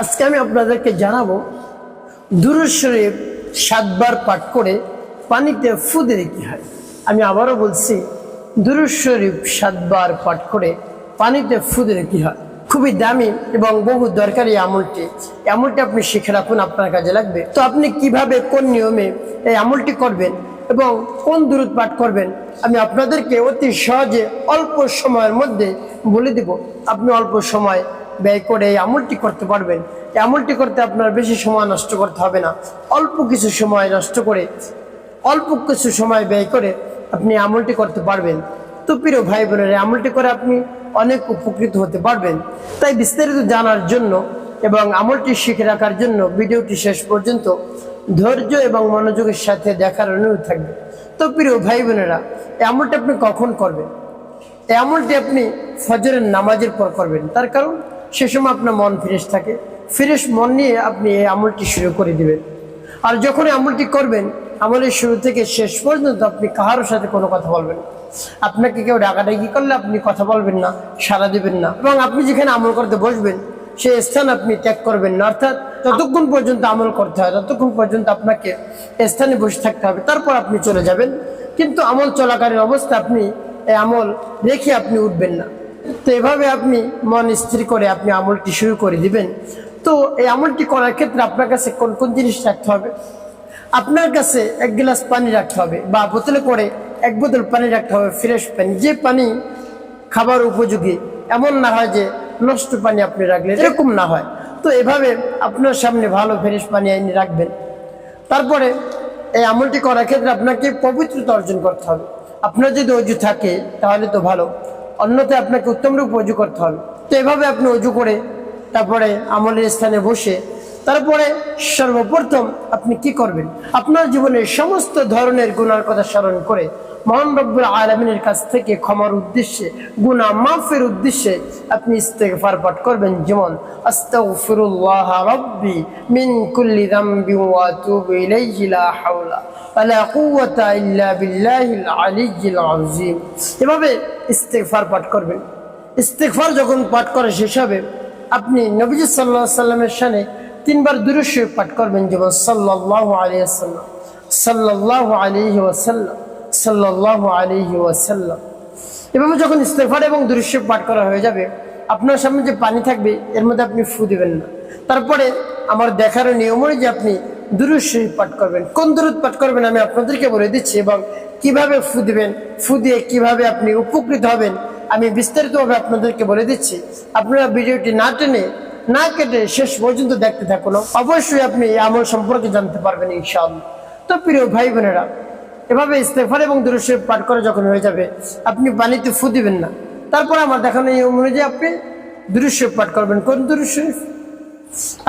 আজকে আমি আপনাদেরকে জানাব দুরুদ শরীফ সাতবার পাঠ করে পানিতে ফু দিলে কি হয়? আমি আবারও বলছি, দুরুদ শরীফ সাতবার পাঠ করে পানিতে ফু দিলে কি হয়? খুবই দামি এবং বহু দরকারি আমলটি। আমলটি আপনি শিখে রাখুন, আপনার কাজে লাগবে। তো আপনি কীভাবে, কোন নিয়মে এই আমলটি করবেন এবং কোন দূরত পাঠ করবেন, আমি আপনাদেরকে অতি সহজে অল্প সময়ের মধ্যে বলে দিব। আপনি অল্প সময় ব্যয় করে এই আমলটি করতে পারবেন। এই আমলটি করতে আপনার বেশি সময় নষ্ট করতে হবে না। অল্প কিছু সময় নষ্ট করে, অল্প কিছু সময় ব্যয় করে আপনি আমলটি করতে পারবেন। তো প্রিয় ভাই বোনের আমলটি করে আপনি অনেক উপকৃত হতে পারবেন। তাই বিস্তারিত জানার জন্য এবং আমলটি শিখে রাখার জন্য ভিডিওটি শেষ পর্যন্ত ধৈর্য এবং মনোযোগের সাথে দেখার অনুরোধ থাকবে। তো প্রিয় ভাই বোনেরা আমলটি আপনি কখন করবেন? এই আমলটি আপনি ফজরের নামাজের পর করবেন। তার কারণ? সে সময় আপনার মন ফ্রেশ থাকে। ফ্রেশ মন নিয়ে আপনি এই আমলটি শুরু করে দিবেন। আর যখন আমলটি করবেন, আমলের শুরু থেকে শেষ পর্যন্ত আপনি কাহারোর সাথে কোনো কথা বলবেন আপনাকে কেউ ডাকাডাকি করলে আপনি কথা বলবেন না, সাড়া দিবেন না। এবং আপনি যেখানে আমল করতে বসবেন, সেই স্থান আপনি ত্যাগ করবেন না। অর্থাৎ যতক্ষণ পর্যন্ত আমল করতে হয়, ততক্ষণ পর্যন্ত আপনাকে স্থানে বসে থাকতে হবে। তারপর আপনি চলে যাবেন। কিন্তু আমল চলাকালীন অবস্থা আপনি এই আমল রেখে আপনি উঠবেন না। তো এভাবে আপনি মন স্থির করে আপনি আমলটি শুরু করে দিবেন। তো এই আমলটি করার ক্ষেত্রে আপনার কাছে কোন কোন জিনিস রাখতে হবে? আপনার কাছে এক গ্লাস পানি রাখতে হবে বা বোতলে করে এক বোতল পানি রাখতে হবে, ফ্রেশ পানি। যে পানি খাবার উপযোগী, এমন না হয় যে নষ্ট পানি আপনি রাখলেন, এরকম না হয়। তো এভাবে আপনার সামনে ভালো ফ্রেশ পানি এনে রাখবেন। তারপরে এই আমলটি করার ক্ষেত্রে আপনাকে পবিত্রতা অর্জন করতে হবে। আপনার যদি অজু থাকে, তাহলে তো ভালো। অন্যথায় আপনাকে উত্তম রূপ অজু করতে হবে। তো এভাবে আপনি অজু করে, তারপরে আমলের স্থানে বসে, তারপরে সর্বপ্রথম আপনি কি করবেন? আপনার জীবনের সমস্ত ধরনের গুনার কথা স্মরণ করে মহান রব্বুল আলমিনের কাছ থেকে ক্ষমার উদ্দেশ্যে গুনা মাফের উদ্দেশ্যে আপনি ইস্তেগফার পাঠ করবেন। যেমন, আস্তাগফিরুল্লাহ রাব্বি মিন কুল্লি যামবি ওয়া আতুবু ইলাইহি লা হাওলা। এভাবে ইস্তেগফার পাঠ করবেন। ইস্তেগফার যখন পাঠ করা শেষ হবে, আপনি নবীজি আলাইহি সাল্লামের শানে তিনবার দুরূদ পাঠ করবেন যেমন সাল্লাহ আলাইহি ওয়াসাল্লাম, সাল্লাল্লাহু আলাইহি ওয়াসাল্লাম, সাল্লাল্লাহু আলাইহি ওয়াসাল্লাম। এভাবে যখন ইস্তেফার এবং দৃশ্য পাঠ করা হয়ে যাবে, আপনার সামনে যে পানি থাকবে, এর মধ্যে আপনি ফু দেবেন না। তারপরে আমার দেখার নিয়ম যে আপনি দুরুদ পাঠ করবেন। কোন দুরুদ পাঠ করবেন আমি আপনাদেরকে বলে দিচ্ছি এবং কীভাবে ফু দিবেন, ফু দিয়ে কীভাবে আপনি উপকৃত হবেন আমি বিস্তারিতভাবে আপনাদেরকে বলে দিচ্ছি। আপনারা ভিডিওটি না টেনে, না কেটে শেষ পর্যন্ত দেখতে থাকুন। অবশ্যই আপনি আমল সম্পর্কে জানতে পারবেন ইনশাআল্লাহ। তো প্রিয় ভাই বোনেরা, এভাবে ইস্তেফার এবং দুরুশে পাঠ করে যখন হয়ে যাবে, আপনি পানিতে ফু দিবেন না। তারপর আমার দেখানো এই অনুযায়ী আপনি দুরুশে পাঠ করবেন। কোন দুরুশে?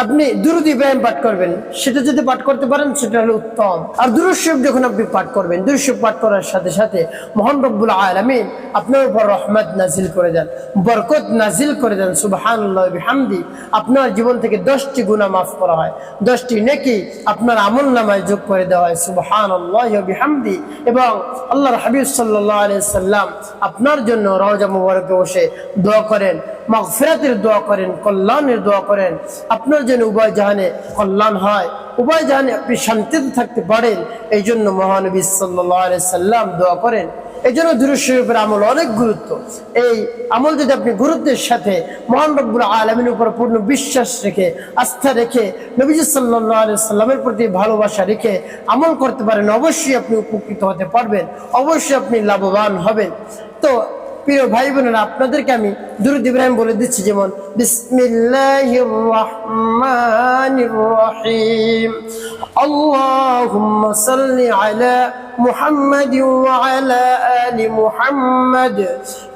আপনি দুরুদ ইব্রাহিম পাঠ করবেন, সেটা যদি পাঠ করতে পারেন, সেটা হলো উত্তম। আর দুরুশিব যখন আপনি পাঠ করবেন দুরুশিব পাঠ করার সাথে সাথে মোহান রব্বুল আলমিন আপনার উপর রহমত নাজিল করে দেন, বরকত নাজিল করে দেন সুবাহান্লাহ হামদি আপনার জীবন থেকে দশটি গুণা মাফ করা হয়, দশটি নেকি আপনার আমল নামায় যোগ করে দেওয়া হয় সুবাহান আল্লাহ হামদি এবং আল্লাহর হাবিব সাল্লাহ আলিয়া সাল্লাম আপনার জন্য রওজা মুবারকে বসে দোয়া করেন মাগফিরাতের দোয়া করেন, কল্যাণের দোয়া করেন। আপনার যেন উভয় জাহানে কল্যাণ হয়, উভয় জাহানে আপনি শান্তিতে থাকতে পারেন। এই জন্য মহানবী সাল্লাহ সাল্লাম দোয়া করেন। এই জন্য দুরুশরীফের আমল অনেক গুরুত্ব। এই আমল যদি আপনি গুরুত্বের সাথে মহান রব্বুল আলমিন উপর পূর্ণ বিশ্বাস রেখে, আস্থা রেখে নবীজ সাল্লাহ সাল্লামের প্রতি ভালোবাসা রেখে আমল করতে পারেন, অবশ্যই আপনি উপকৃত হতে পারবেন, অবশ্যই আপনি লাভবান হবেন। তো প্রিয় ভাই বোনেরা আপনাদেরকে আমি দুরুদ ইব্রাহিম বলে দিচ্ছি যেমন বিসমিল্লাহির রহমানির রহিম اللهم صل على محمد وعلى آل محمد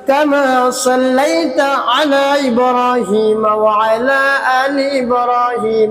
كما صليت على إبراهيم وعلى آل إبراهيم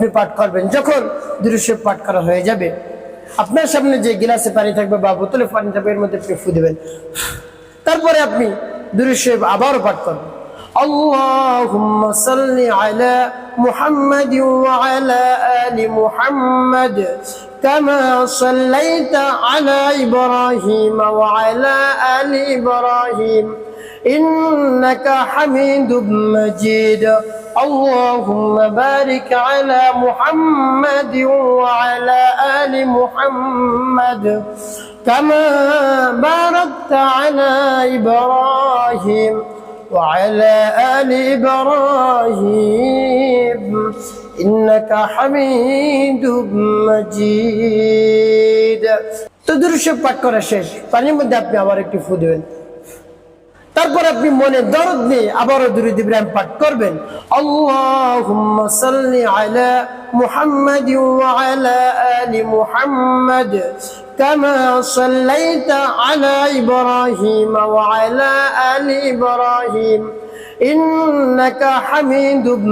আপনি পাঠ করবেন যখন দুরুশরীফ পাঠ করা হয়ে যাবে আপনার সামনে যে গিলাসে পানি থাকবে বা বোতলে পানি থাকবে এর মধ্যে আপনি ফু দেবেন তারপরে আপনি দুরুশরীফ আবারও পাঠ করবেন اللهم صل على محمد وعلى آل محمد كما صليت على إبراهيم وعلى آل إبراهيم إنك حميد مجيد اللهم بارك على محمد وعلى آل محمد كما باركت على إبراهيم وعلى آل إبراهيم إنك حميد مجيد তো দুরুশে পাঠ করা শেষ পানির মধ্যে আপনি আবার একটু ফু দেবেন তারপর আপনি মনে দরদ নিয়ে আবারও দুরুদ ইব্রাহিম পাঠ করবেন। আল্লাহুম্মা সাল্লি আলা মুহাম্মাদ ওয়া আলা আলি মুহাম্মাদ কামা সাল্লাইতা আলা ইব্রাহিম ওয়া আলা আলি ইব্রাহিম। ইন্নাকা হামিদুম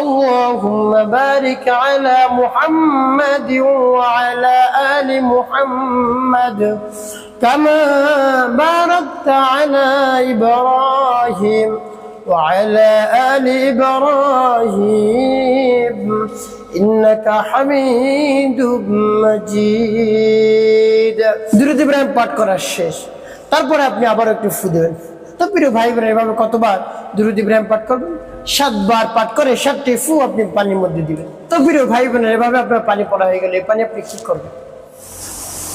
اللهم بارك على محمد وعلى آل محمد كما باركت على إبراهيم وعلى آل إبراهيم إنك حميد مجيد درود إبراهيم পাঠ করা শেষ তারপরে আপনি আবার একটু ফু দেবেন তো প্রিয় ভাই বোনেরা এভাবে কতবার দুরুদ ইব্রাহিম পাঠ করবেন? সাতবার পাঠ করে সাতটি ফু আপনি পানির মধ্যে দিবেন। তো প্রিয় ভাই বোনেরা এভাবে আপনার পানি পড়া হয়ে গেলে এই পানি আপনি কি করবেন?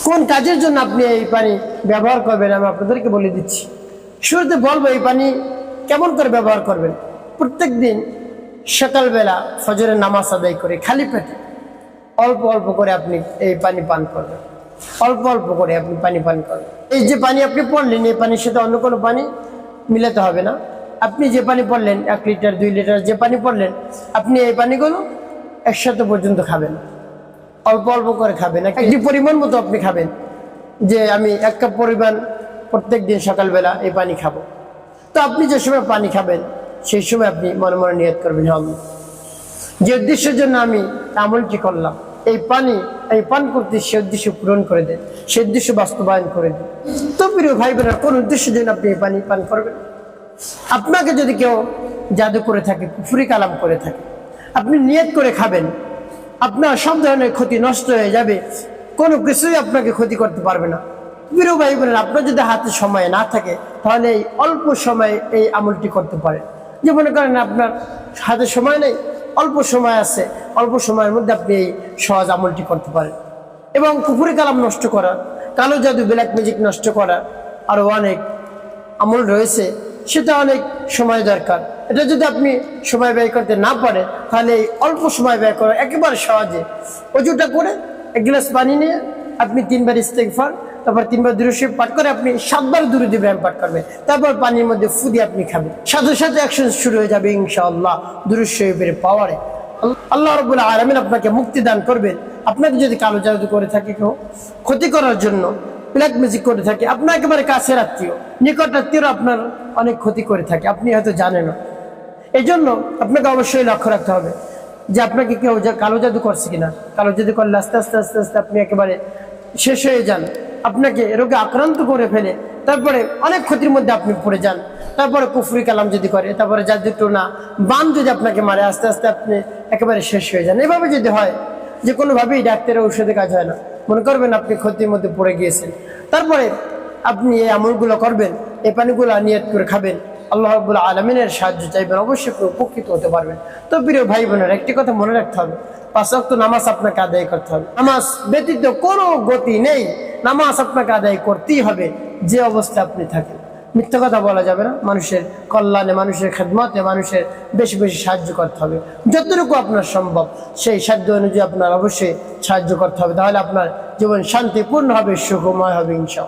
কোন কাজের জন্য আপনি এই পানি ব্যবহার করবেন? আমি আপনাদেরকে বলে দিচ্ছি। শুরুতে বলব, এই পানি কেমন করে ব্যবহার করবেন? প্রত্যেক দিন সকালবেলা ফজরের নামাজ আদায় করে খালি পেটে অল্প অল্প করে আপনি এই পানি পান করবেন। অল্প অল্প করে আপনি পানি পান করবেন। এই যে পানি আপনি পড়লেন, এই পানির সাথে অন্য কোনো পানি মিলাতে হবে না। আপনি যে পানি পড়লেন, এক লিটার, দুই লিটার যে পানি পড়লেন, আপনি এই পানিগুলো একসাথে পর্যন্ত খাবেন। অল্প অল্প করে খাবেন। একটি পরিমাণ মতো আপনি খাবেন। যে আমি এক কাপ পরিমাণ প্রত্যেক দিন সকালবেলা এই পানি খাব। তো আপনি যে সময় পানি খাবেন, সেই সময় আপনি মনে মনে নিয়ত করবেন "হে যে উদ্দেশ্যের জন্য আমি আমলটি করলাম। এই পানি, এই পান করতে সে উদ্দেশ্য পূরণ করে দেন সে উদ্দেশ্য বাস্তবায়ন করে দেন তো প্রিয় ভাই বোনেরা কোন উদ্দেশ্যের জন্য আপনি এই পানি পান করবেন? আপনাকে যদি কেউ জাদু করে থাকে কুফুরি কালাম করে থাকে, আপনি নিয়ত করে খাবেন, আপনার সব ধরনের ক্ষতি নষ্ট হয়ে যাবে, কোনো কিছুই আপনাকে ক্ষতি করতে পারবে না। প্রিয় ভাই বোনেরা আপনার যদি হাতে সময় না থাকে, তাহলে এই অল্প সময়ে এই আমলটি করতে পারেন। যে মনে করেন আপনার হাতে সময় নেই, অল্প সময় আছে অল্প সময়ের মধ্যে আপনি এই সহজ আমলটি করতে পারেন। এবং কুকুরি কালাম নষ্ট করা, কালো জাদু ব্ল্যাক ম্যাজিক নষ্ট করা আরও অনেক আমল রয়েছে, সেটা অনেক সময় দরকার। এটা যদি আপনি সময় ব্যয় করতে না পারে তাহলে এই অল্প সময় ব্যয় করা একেবারে সহজে। অজুটা করে এক গ্লাস পানি নিয়ে আপনি তিনবার ইস্তেকফার তারপর তিনবার দুরুশিব পাঠ করে আপনি সাতবার দুরুদ ব্যায়াম পাঠ করবেন। তারপর পানির মধ্যে ফুদি আপনি খাবেন। সাথে সাথে অ্যাকশন শুরু হয়ে যাবে ইনশাআল্লাহ দুরুশিবের পাওয়ারে আল্লাহ রবুল্লা আলমিন আপনাকে মুক্তি দান করবেন। আপনাকে যদি কালো জাদু করে থাকে কেউ, ক্ষতি করার জন্য ব্ল্যাক ম্যাজিক করে থাকে আপনার একেবারে কাছের আত্মীয়, নিকট আত্মীয়রা আপনার অনেক ক্ষতি করে থাকে, আপনি হয়তো জানেন এই জন্য আপনাকে অবশ্যই লক্ষ্য রাখতে হবে যে আপনাকে কেউ কালো জাদু করছে কিনা। কালো জাদু করলে আস্তে আস্তে আস্তে আস্তে আপনি একেবারে শেষ হয়ে যান। আপনাকে রোগে আক্রান্ত করে ফেলে, তারপরে অনেক ক্ষতির মধ্যে আপনি পড়ে যান। তারপরে কুফরি কালাম যদি করে, তারপরে জাদু টোনা বান যদি আপনাকে মারে, আস্তে আস্তে আপনি একেবারে শেষ হয়ে যান। এভাবে যদি হয়, যে কোনোভাবেই ডাক্তারের ঔষধে কাজ হয় না। মনে করবেন আপনি ক্ষতির মধ্যে পড়ে গিয়েছেন। তারপরে আপনি এই আমলগুলো করবেন, এই পানিগুলো নিয়ত করে খাবেন। আল্লাহ রাব্বুল আলমিনের সাহায্য চাইবেন, অবশ্যই উপকৃত হতে পারবেন। তো প্রিয় ভাই বোনের, একটি কথা মনে রাখতে হবে, পাঁচ ওয়াক্ত নামাজ আপনাকে আদায় করতে হবে। নামাজ ব্যতীত কোনো গতি নেই, নামাজ আপনাকে আদায় করতেই হবে, যে অবস্থায় আপনি থাকেন। মিথ্যা কথা বলা যাবে না। মানুষের কল্যাণে, মানুষের খেদমতে মানুষের বেশি বেশি সাহায্য করতে হবে। যতটুকু আপনার সম্ভব, সেই সাহায্য অনুযায়ী আপনার অবশ্যই সাহায্য করতে হবে। তাহলে আপনার জীবন শান্তিপূর্ণ হবে, সুখময় হবে, ইনশাআল্লাহ।